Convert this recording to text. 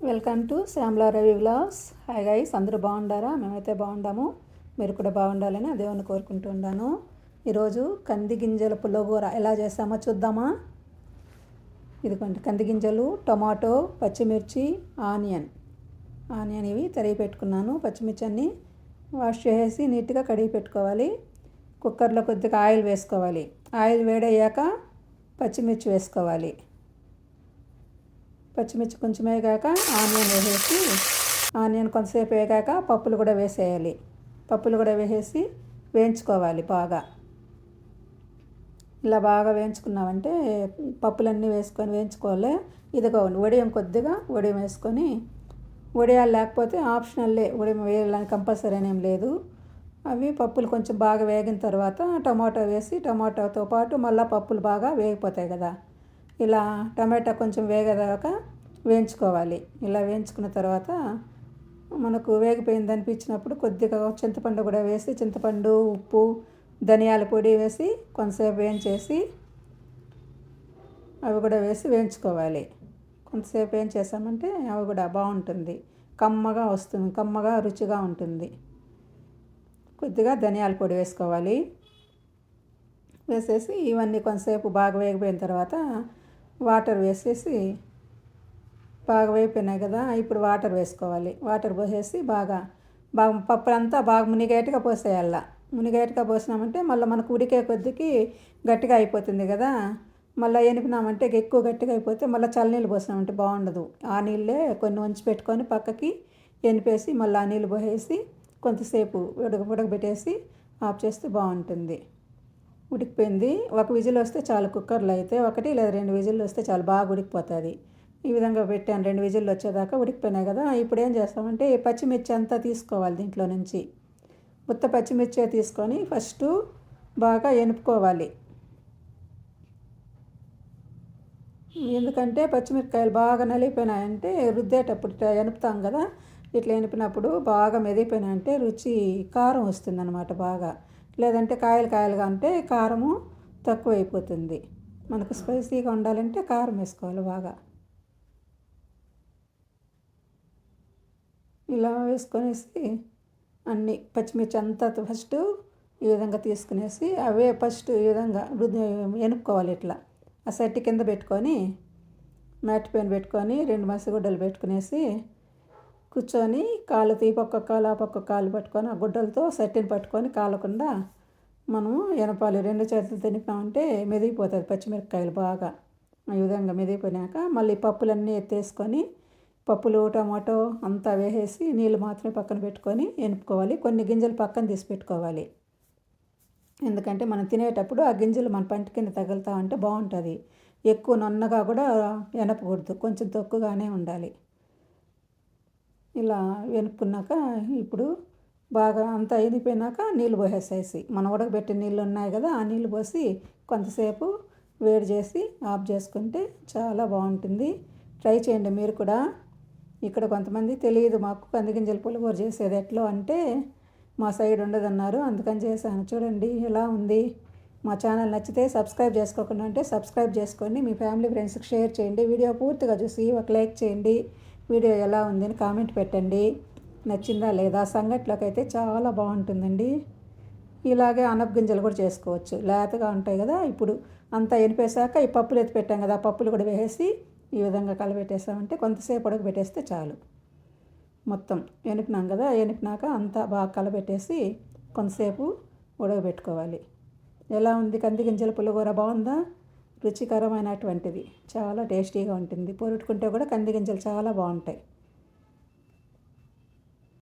Welcome to Shyamala Ravi vlogs hi guys అందరూ బాగుండారా? మేమైతే బాగుండాము. మీరు కూడా బాగుండాలని ఆ దేవుని కోరుకుంటున్నాను ఈరోజు కంది గింజల పుల్లగూర ఎలా చేస్తామో చూద్దామా? ఇదిగోండి కంది గింజలు టొమాటో పచ్చిమిర్చి ఆనియన్. ఆనియన్ ఇవి తరిగి పెట్టుకున్నాను. పచ్చిమిర్చి అన్ని వాష్ చేసేసి నీట్గా కడిగి పెట్టుకోవాలి. కుక్కర్లో కొద్దిగా ఆయిల్ వేసుకోవాలి. ఆయిల్ వేడయ్యాక పచ్చిమిర్చి వేసుకోవాలి. పచ్చిమిర్చి కొంచెం వేగాక ఆనియన్ వేసేసి ఆనియన్ కొంతసేపు వేగాక పప్పులు కూడా వేసేయాలి. పప్పులు కూడా వేసేసి వేయించుకోవాలి బాగా. ఇలా బాగా వేయించుకున్నామంటే పప్పులన్నీ వేసుకొని వేయించుకోవాలి. ఇదిగో వడియం కొద్దిగా వడియం వేసుకొని వడియాలు లేకపోతే ఆప్షనల్లే వడియం వేయాలని కంపల్సరీ అనేం లేదు. అవి పప్పులు కొంచెం బాగా వేగిన తర్వాత టమాటో వేసి టమాటోతో పాటు మళ్ళీ పప్పులు బాగా వేగిపోతాయి కదా. ఇలా టమాటా కొంచెం వేగదాకా వేయించుకోవాలి. ఇలా వేయించుకున్న తర్వాత మనకు వేగిపోయింది అనిపించినప్పుడు కొద్దిగా చింతపండు కూడా వేసి చింతపండు ఉప్పు ధనియాల పొడి వేసి కొంతసేపు వేయించేసి అవి కూడా వేసి వేయించుకోవాలి. కొంతసేపు ఏం చేసామంటే అవి కూడా బాగుంటుంది. కమ్మగా వస్తుంది కమ్మగా రుచిగా ఉంటుంది. కొద్దిగా ధనియాల పొడి వేసుకోవాలి. వేసేసి ఇవన్నీ కొంతసేపు బాగా వేగిపోయిన తర్వాత వాటర్ వేసేసి బాగా వేగిపోయినాయి కదా ఇప్పుడు వాటర్ వేసుకోవాలి. వాటర్ పోసేసి బాగా బాగా పప్పు అంతా బాగా మునిగేట్టుగా పోసేయాల. మునిగేట్టుగా పోసినామంటే మళ్ళీ మనకు ఉడికే కొద్దికి గట్టిగా అయిపోతుంది కదా. మళ్ళీ ఎనిపినామంటే ఎక్కువ గట్టిగా అయిపోతే మళ్ళీ చల్లనీళ్ళు పోసినామంటే బాగుండదు. ఆ నీళ్ళే కొన్ని వంచి పెట్టుకొని పక్కకి ఎనిపేసి మళ్ళీ ఆ నీళ్ళు పోసేసి కొంతసేపు ఉడక ఉడకబెట్టేసి ఆఫ్ చేస్తే బాగుంటుంది. ఉడికిపోయింది. ఒక విజిల్ వస్తే చాలు కుక్కర్లో అయితే ఒకటి లేదా రెండు విజిల్లు వస్తే చాలు బాగా ఉడికిపోతుంది. ఈ విధంగా పెట్టాను. రెండు విజిల్లు వచ్చేదాకా ఉడికిపోయినాయి కదా. ఇప్పుడు ఏం చేస్తామంటే పచ్చిమిర్చి అంతా తీసుకోవాలి దీంట్లో నుంచి. ఉత్త పచ్చిమిర్చి తీసుకొని ఫస్ట్ బాగా ఎనుపుకోవాలి. ఎందుకంటే పచ్చిమిరపకాయలు బాగా నలిగిపోయినాయంటే రుద్దేటప్పుడు ఎనుపుతాం కదా. ఇట్లా ఎనిపినప్పుడు బాగా మెదిగిపోయినాయంటే రుచి కారం వస్తుందన్నమాట బాగా. లేదంటే కాయలు కాయలుగా అంటే కారము తక్కువ అయిపోతుంది మనకు స్పైసీగా ఉండాలంటే కారం వేసుకోవాలి బాగా. ఇలా వేసుకొనేసి అన్ని పచ్చిమిర్చి అంతా ఫస్ట్ ఈ విధంగా తీసుకునేసి అవే ఫస్ట్ ఈ విధంగా ఎనుక్కోవాలి ఇట్లా. ఆ సట్టి కింద పెట్టుకొని మ్యాట్ పైన పెట్టుకొని రెండు మసగుడ్డలు పెట్టుకునేసి కూర్చొని కాలు తీ పక్క కాలు ఆ పక్క కాలు పట్టుకొని ఆ గుడ్డలతో సట్టిని పట్టుకొని కాలకుండా మనము ఎనపాలి. రెండు చేతులు తినిపామంటే మెదిగిపోతుంది పచ్చిమిరపకాయలు బాగా. ఈ విధంగా మెదిగిపోయినాక మళ్ళీ పప్పులన్నీ ఎత్తేసుకొని పప్పులు టమాటో అంతా వేసేసి నీళ్ళు మాత్రమే పక్కన పెట్టుకొని ఎనుపుకోవాలి. కొన్ని గింజలు పక్కన తీసి పెట్టుకోవాలి. ఎందుకంటే మనం తినేటప్పుడు ఆ గింజలు మన పంట కింద తగులుతా ఉంటే బాగుంటుంది. ఎక్కువ నొన్నగా కూడా ఎనపకూడదు. కొంచెం తక్కువగానే ఉండాలి. ఇలా వెనుక్కున్నాక ఇప్పుడు బాగా అంతా అయిపోయినాక నీళ్ళు పోసేసేసి మనం ఉడకబెట్టిన నీళ్ళు ఉన్నాయి కదా ఆ నీళ్ళు పోసి కొంతసేపు వేడి చేసి ఆఫ్ చేసుకుంటే చాలా బాగుంటుంది. ట్రై చేయండి మీరు కూడా. ఇక్కడ కొంతమంది తెలియదు మాకు కందిగింజల పులిహోర చేసేది ఎట్లో అంటే మా సైడ్ ఉండదన్నారు అందుకని చేశాను. చూడండి ఎలా ఉంది. మా ఛానల్ నచ్చితే సబ్స్క్రైబ్ చేసుకోకుండా ఉంటే సబ్స్క్రైబ్ చేసుకోండి. మీ ఫ్యామిలీ ఫ్రెండ్స్కి షేర్ చేయండి. వీడియో పూర్తిగా చూసి ఒక లైక్ చేయండి. వీడియో ఎలా ఉందని కామెంట్ పెట్టండి. నచ్చిందా లేదా? సంగట్లోకి అయితే చాలా బాగుంటుందండి. ఇలాగే అనప గింజలు కూడా చేసుకోవచ్చు. లేతగా ఉంటాయి కదా ఇప్పుడు అంతా ఎనిపేశాక ఈ పప్పులు ఎత్తి పెట్టాం కదా పప్పులు కూడా వేసి ఈ విధంగా కలబెట్టేసామంటే కొంతసేపు ఉడకబెట్టేస్తే చాలు. మొత్తం ఎనిపినాం కదా ఎనిపినాక అంతా బాగా కలబెట్టేసి కొంతసేపు ఉడకబెట్టుకోవాలి. ఎలా ఉంది కంది గింజల పులిహోర? బాగుందా? రుచికరమైనటువంటిది. చాలా టేస్టీగా ఉంటుంది. పొరుటుకుంటే కూడా కంది గింజలు చాలా బాగుంటాయి.